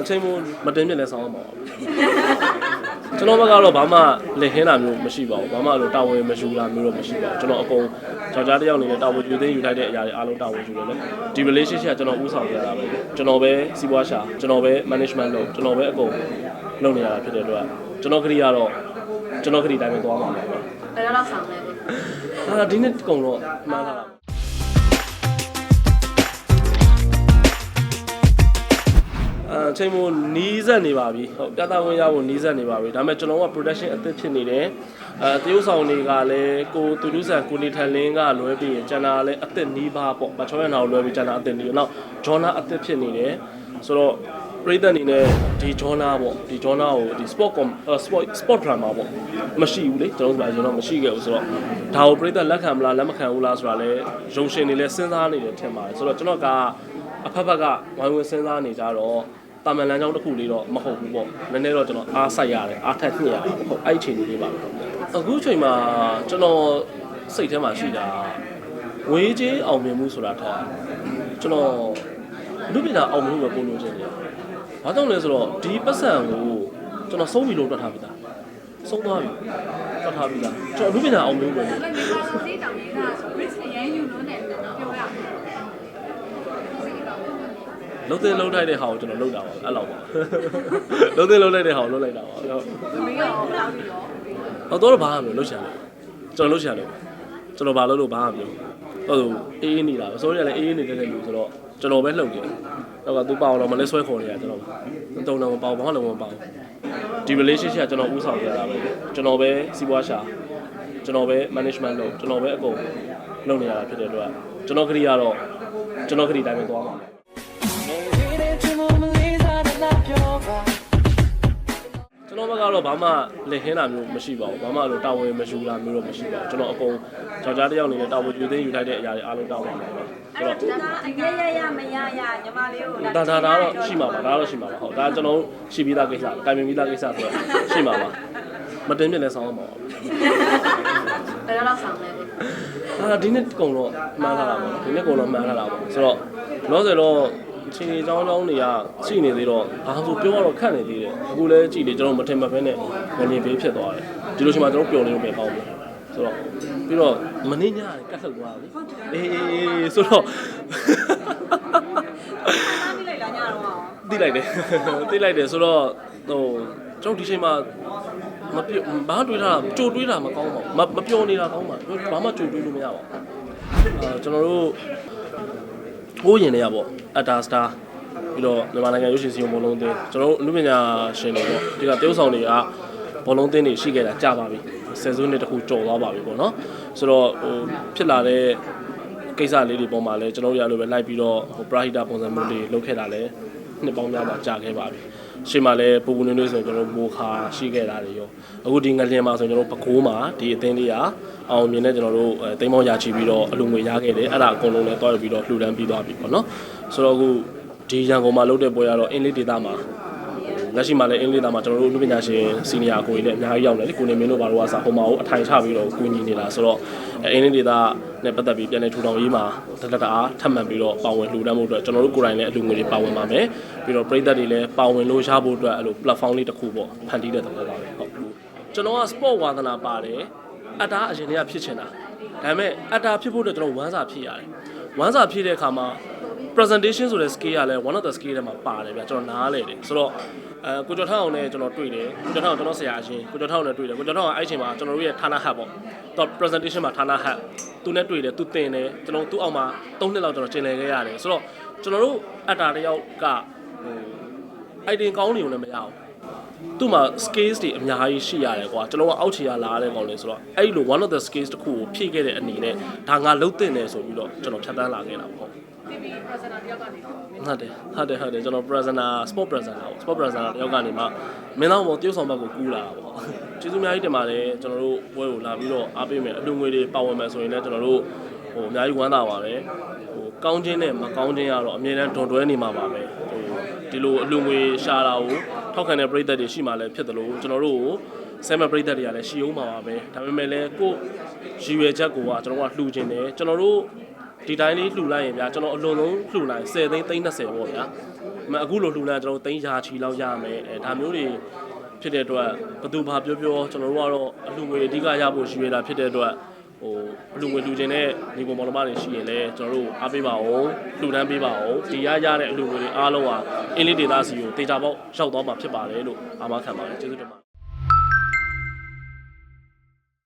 အချိန်မို့မတင်ပြလဲဆောင်းအောင်ပါဘူးကျွန်တော်ဘက်ကတော့ဘာမှလင်ခင်းတာမျိုးမရှိပါဘူးဘာမှလို့တာဝန်မယူတာမျိုးတော့မရှိပါဘူးကျွန်တော်အကုန်ယောက်ျားတစ်ယောက်အနေနဲ့တာဝန်ယူသိမ်းယူထိုက်တဲ့အရာတွေအားလုံးတာဝန်ယူတယ်လေဒီ relationship ကကျွန်တော်ဥဆောင်ရတာပဲကျွန်တော်ပဲစီးပွားရှာကျွန်တော်ပဲ management လုပ်ကျွန်တော်ပဲအကုန်လုပ်နေရတာဖြစ်တဲ့အတွက်ကျွန်တော်ခရီးကတော့ကျွန်တော်ခရီးတိုင်းပဲသွားမှာပါဘယ်တော့လောက်ဆောင်လဲကိုအာဒီနေ့ကုံတော့မှန်းလာတာ ချိန်မို့နီးစက်နေပါပြီဟုတ်ပြသဝင်ရဖို့နီးစက်နေပါပြီဒါပေမဲ့ကျွန်တော်က production အသစ်ဖြစ်နေတယ်အဲတရုပ်ဆောင်တွေကလည်းကိုသူလူဆန်ကိုနေထန်လင်းကလွဲပြီးရင်ကျန်တာလည်းအသစ်နီးပါပေါ့မချောရနာကိုလွဲပြီးကျန်တာအသစ်နီးနောက်ဂျောနာအသစ်ဖြစ်နေတယ်ဆိုတော့ပရိသတ်အနေနဲ့ဒီဂျောနာပေါ့ဒီဂျောနာကိုဒီ sport com sport sport drama ပေါ့မရှိဘူးလေကျွန်တော်တို့ဆိုအရင်တော့မရှိခဲ့ဘူးဆိုတော့ဒါကိုပရိသတ်လက်ခံမလားလက်မခံဘူးလားဆိုတာလည်းရုံရှင်တွေလည်းစဉ်းစားနေတယ်ထင်ပါတယ်ဆိုတော့ကျွန်တော်ကအဖက်ဖက်ကဝိုင်းဝန်းစဉ်းစားနေကြတော့ တာမန်လမ်းကြောင်းတစ်ခုလေးတော့မဟုတ်ဘူးပေါ့နည်းနည်းတော့ကျွန်တော်အားစိုက်ရတယ်အားထက်ညှိရတယ်ဟုတ်အဲ့ဒီချိန်လေးပါပဲအခုချိန်မှာကျွန်တော်စိတ်ထဲမှာရှိတာဝေးချင်းအောင်မြင်မှုဆိုတာထက်ကျွန်တော်လူပညာအောင်မြင်မှုပဲပို့လို့ခြင်းတယ်ဘာကြောင့်လဲဆိုတော့ဒီပတ်စံကိုကျွန်တော်ဆုံးပြီလို့တွက်ထားပြီသားဆုံးသွားပြီတွက်ထားပြီသားကျွန်တော်လူပညာအောင်မြင်မှုပဲအဲ့ဒီမှာဆိုသေးတောင်ကြီးကဆို risk အရင်ယူလို့နဲ့ပြောရမယ် လုံးသိလုံးထိုက်တဲ့ဟာကိုကျွန်တော်လုပ်တာပါအဲ့လောက်ပါလုံးသိလုံးလိုက်တဲ့ဟာကိုလုပ်လိုက်တာပါဟုတ်မင်းရောလာပြီးတော့ဟောတော့ဘာမှမလုပ်ချင်ဘူးကျွန်တော်လုပ်ချင်တယ်ကျွန်တော်ဘာလုပ်လို့ဘာမှမလုပ်တော့သူအေးအေးနေတာပဲဆိုရင်လည်းအေးအေးနေတဲ့လူဆိုတော့ကျွန်တော်ပဲလှုပ်တယ်တော့ကသူပေါအောင်တော့မလဲဆွဲခေါ်နေတာကျွန်တော်တုံတော့မပေါဘာမှလည်းမပေါဒီ relationship ကကျွန်တော်ဥဆောင်ရတာပဲကျွန်တော်ပဲစီးပွားရှာကျွန်တော်ပဲ management လုပ်ကျွန်တော်ပဲအကုန်လုပ်နေရတာဖြစ်တဲ့အတွက်ကျွန်တော်ခရီးကတော့ကျွန်တော်ခရီးတိုင်းပဲသွားမှာ တော်ဘက်ကတော့ဘာမှလင်ခင်းတာမျိုးမရှိပါဘူးဘာမှလို့တာဝန်မယူတာမျိုးတော့မရှိပါဘူးကျွန်တော်အကုန်ယောက်ျားတစ်ယောက်အနေနဲ့တာဝန်ယူသိမ်းယူထိုက်တဲ့အရာတွေအားလုံးတာဝန်ပါပဲဆိုတော့ဒါအရရရမရရညီမလေးကိုဒါဒါဒါတော့ရှိမှာပါဒါတော့ရှိမှာပါဟုတ်ဒါကျွန်တော်ရှိပြီးသားကိစ္စတိုင်ပင်ပြီးသားကိစ္စဆိုတော့ရှိမှာပါမတင်ပြလဲဆောင်းအောင်ပါဘယ်တော့လောက်ဆောင်လဲကိုအာဒီနေ့ကုံတော့မှန်းလာတာပေါ့ဒီနေ့ကုံတော့မှန်းလာတာပေါ့ဆိုတော့လောဆယ်တော့ ချင်းကြီးချောင်းချောင်းတွေကရှိနေသေးတော့ဘာလို့ပြောရတော့ခက်နေသေးတယ်အခုလည်းကြည့်လေကျွန်တော်မထင်မှတ်ဘဲနဲ့ငလျင်ပေးဖြစ်သွားတယ်ဒီလိုချိန်မှာကျွန်တော်ပျော်နေလို့ပဲကောင်းတယ်ဆိုတော့ပြီးတော့မနေ့ညကတ်လှုပ်သွားတယ်အေးအေးအေးဆိုတော့သားပြီးလိုက်လားညတော့တိလိုက်တယ်တိလိုက်တယ်ဆိုတော့ဟိုကျွန်တော်ဒီချိန်မှာမပြောဘာတွေးတာကြိုတွေးတာမကောင်းပါဘူးမမပြောနေတာကောင်းပါဘာမှကြိုတွေးလို့မရပါဘူးအာကျွန်တော်တို့ ဟိုးရင်တွေကပေါ့အတာစတာပြီးတော့မြန်မာနိုင်ငံရုပ်ရှင်စီယုံဘောလုံးသင်းကျွန်တော်တို့အမှုပညာရှင်တွေပေါ့ဒီကတရုပ်ဆောင်တွေကဘောလုံးသင်းတွေရှိခဲ့တာကြာပါပြီဆယ်စုနှစ်တခုကြော်သွားပါပြီပေါ့နော်ဆိုတော့ဟိုဖြစ်လာတဲ့ကိစ္စလေးတွေပေါ်မှာလည်းကျွန်တော်တို့ရလို့ပဲလိုက်ပြီးတော့ဟိုပရာဟိတပုံစံမျိုးတွေလုပ်ခဲ့တာလည်း နှစ်ပေါင်းများစွာကြာခဲ့ပါပြီရှေ့မှာလည်းပူပူနွေးနွေးဆိုရင်ကျွန်တော်တို့မိုခါရှိခဲ့တာတွေရောအခုဒီငလျင်မှာဆိုရင်ကျွန်တော်တို့ပကိုးမှာဒီအသင်းလေးကအောင်မြင်တဲ့ကျွန်တော်တို့အဲတိမ်မောရာချီပြီးတော့အလူငွေရခဲ့တယ်အဲ့ဒါအကုန်လုံးလည်းတွားရပြီးတော့လှူဒန်းပြီးသွားပြီပေါ့နော်ဆိုတော့အခုဒီရန်ကုန်မှာလုပ်တဲ့ပွဲကတော့အင်းလေးဒေသမှာ လက်ရှိမှာလည်းအင်းလေးဒေသမှာကျွန်တော်တို့လူပညာရှင်စီနီယာကိုကြီးလည်းအများကြီးရောက်နေလေကိုနေမင်းတို့ဘာလို့ကစားဟိုမှာအထိုင်ချပြီးတော့ကူညီနေတာဆိုတော့အင်းလေးဒေသနဲ့ပတ်သက်ပြီးပြန်လည်ထူထောင်ရေးမှာတလက်တအားထပ်မံပြီးတော့ပါဝင်လှူဒန်းမှုအတွက်ကျွန်တော်တို့ကိုယ်တိုင်လည်းအလူငွေတွေပါဝင်ပါမယ်ပြီးတော့ပြည်သက်တွေလည်းပါဝင်လို့ရဖို့အတွက်အဲ့လို platform လေးတစ်ခုပေါ့ဖန်တီးတဲ့သဘောပါပဲဟုတ်ကျွန်တော်က sport ဝါသနာပါတယ်အတားအရင်တည်းကဖြစ်ချင်တာဒါပေမဲ့အတားဖြစ်ဖို့အတွက်ကျွန်တော်ဝမ်းစာဖြစ်ရတယ်ဝမ်းစာဖြစ်တဲ့အခါမှာ presentation ဆိုတဲ့ skill ကလည်း one of the skill တွေမှာပါတယ်ဗျကျွန်တော်နားလဲတယ်ဆိုတော့အဲကိုကျော်ထောင်းအောင်နဲ့ကျွန်တော်တွေ့တယ်ကိုကျော်ထောင်းကျွန်တော်ဆရာအရှင်ကိုကျော်ထောင်းနဲ့တွေ့တယ်ကိုကျော်ထောင်းကအဲ့ချိန်မှာကျွန်တော်တို့ရဲ့ဌာနဟတ်ပေါ့တော့ presentation မှာဌာနဟတ်သူနဲ့တွေ့တယ်သူတင်တယ်ကျွန်တော်သူ့အောက်မှာ3နှစ်လောက်ကျွန်တော်ကျင်လည်ခဲ့ရတယ်ဆိုတော့ကျွန်တော်တို့အတားတယောက်ကဟို item ကောင်းနေုံနဲ့မရဘူးသူ့မှာ skills တွေအများကြီးရှိရတယ်ကွာကျွန်တော်ကအောက်ခြေရလာတဲ့ကောင်လေဆိုတော့အဲ့လို one of the skills တစ်ခုကိုဖြည့်ခဲ့တဲ့အနေနဲ့ဒါငါလုံးတင်တယ်ဆိုပြီးတော့ကျွန်တော်ဖြတ်တန်းလာခဲ့တာပေါ့ TV presenter တယောက်ကနေတော့ဟုတ်တယ်ဟုတ်တယ်ဟုတ်တယ်ကျွန်တော် presenter sport presenter ပေါ့ sport presenter တယောက်ကနေမှမင်းသားပေါ်တရုပ်ဆောင်ဘက်ကိုကူးလာတာပေါ့ကျေးဇူးအများကြီးတင်ပါတယ်ကျွန်တော်တို့ဘွဲကိုလာပြီးတော့အားပေးမယ်အလူငွေတွေပါဝင်မယ်ဆိုရင်လည်းကျွန်တော်တို့ဟိုအများကြီးဝမ်းသာပါတယ်ဟိုကောင်းခြင်းနဲ့မကောင်းခြင်းကတော့အမြဲတမ်းဒွန်တွဲနေမှာပါပဲဟိုဒီလိုအလူငွေရှာတာကိုထောက်ခံတဲ့ပရိသတ်တွေရှိမှလည်းဖြစ်တယ်လို့ကျွန်တော်တို့ကိုဆဲမပရိသတ်တွေကလည်းရှိအောင်ပါပါပဲဒါပေမဲ့လည်းကိုရည်ရွယ်ချက်ကိုကကျွန်တော်ကလှူခြင်းတယ်ကျွန်တော်တို့ ဒီတိုင်းလေးလှူလိုက်ရင်ဗျာကျွန်တော်အလွန်ဆုံးလှူလိုက်10သိန်းသိန်း20ပေါ့ဗျာဟိုမအခုလိုလှူလန်းကျွန်တော်တို့သိန်းရာချီလောက်ရမယ်အဲဒါမျိုးတွေဖြစ်တဲ့အတွက်ဘသူဘာပြောပြောကျွန်တော်တို့ကတော့အလှငွေအဓိကရဖို့ရှိရတာဖြစ်တဲ့အတွက်ဟိုအလှငွေလှူခြင်းနဲ့ဒီကောင်မောင်နှမတွေရှိရင်လည်းကျွန်တော်တို့အားပေးပါအောင်လှူဒန်းပေးပါအောင်ဒီရရတဲ့အလှငွေတွေအားလုံးဟာအင်းလေးဒေသစီကိုတေချာပေါက်ရောက်သွားမှာဖြစ်ပါတယ်လို့အားမခံပါတယ်ကျေးဇူးတင်ပါတယ်